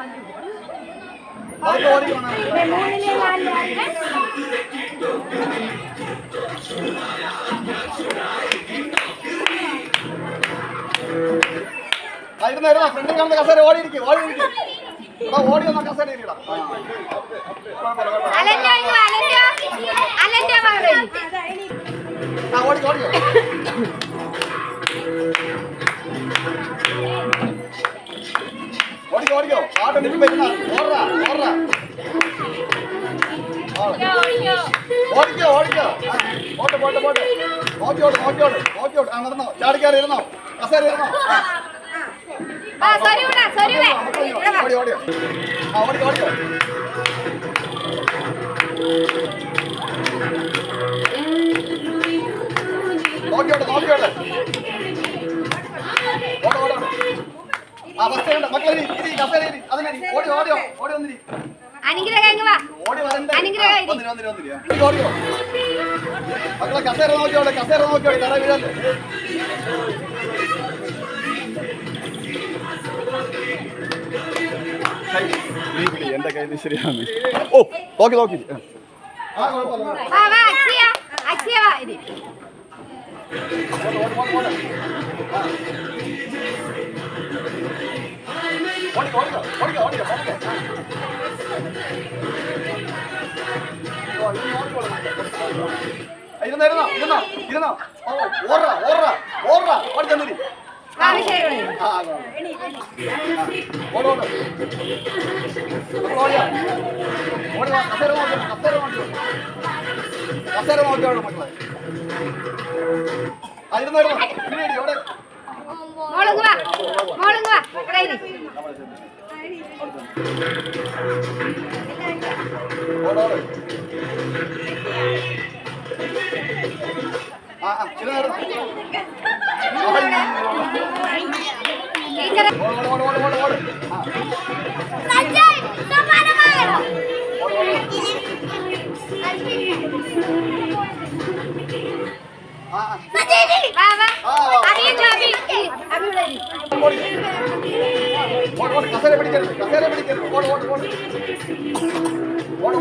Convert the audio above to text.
മൂന്നിലെ നാലിലെ ഇരുന്ന് ഇരുന്ന ഫ്രണ്ടിൽ കാണുന്ന കസേര ഓടി ഓടിയിരിക്കും ഓടി വന്ന കസേര ഇരിക്കടാ ഓടി ഓടിയോ ഓടിക്കോ ഓടിക്കോ പോട്ടെ പോട്ടെ പോട്ടെ നോക്കിയോട്ട് നോക്കിയോട്ട് നോക്കിയോട്ട് ആ നടന്നോ ചാടിക്കാറി ഇരുന്നോ കസേര ഇരുന്നോ ആ, ആ സൊരുവിടാ സൊരുവേ ഓടി ഓടിയോ ആ ഓടിക്കോ ഓടിക്കോ ആ ബസ് ഉണ്ട്. മക്കളെ ഇരി, ഇരി കസേര ഇരി. അതിനെ ഓടി ഓടിയോ ഓടി വന്നിരി. ഓടി വരണ്ടേ. വന്നിരി വന്നിരി വന്നിരി. ഇരി, ഓടിയോ മക്കളെ കസേര നോക്കിയോടെ കസേര നോക്കിയോടെ തറ വീഴല്ലേ നീ വിളി എന്റെ കയ്യിൽ ശരിയാണ് ഓ നോക്കി നോക്കി. ആ. ഇരുന്നോ ഇരുന്നോ ഇരുന്നോ ഇരുന്നോ ഓ, ഓടറാ ഓടറാ ഓടറാ ഓടി വാ കസേര നോക്കി കസേര നോക്കി കസേര നോക്കിയോളൂ മക്കളെ ആ ഇരുന്നോ ഇരുന്നോ ഇരി, ഇരി, ഓടെ മോളങ്ങ് വാ മോളങ്ങ് വാ ഇവിടെ ഓട് ആ ആ. ഓട് ഓട് കസേര പിടിക്കരുത് കസേര പിടിക്കരുത് ഓട് ഓട് ഓട് ഓട്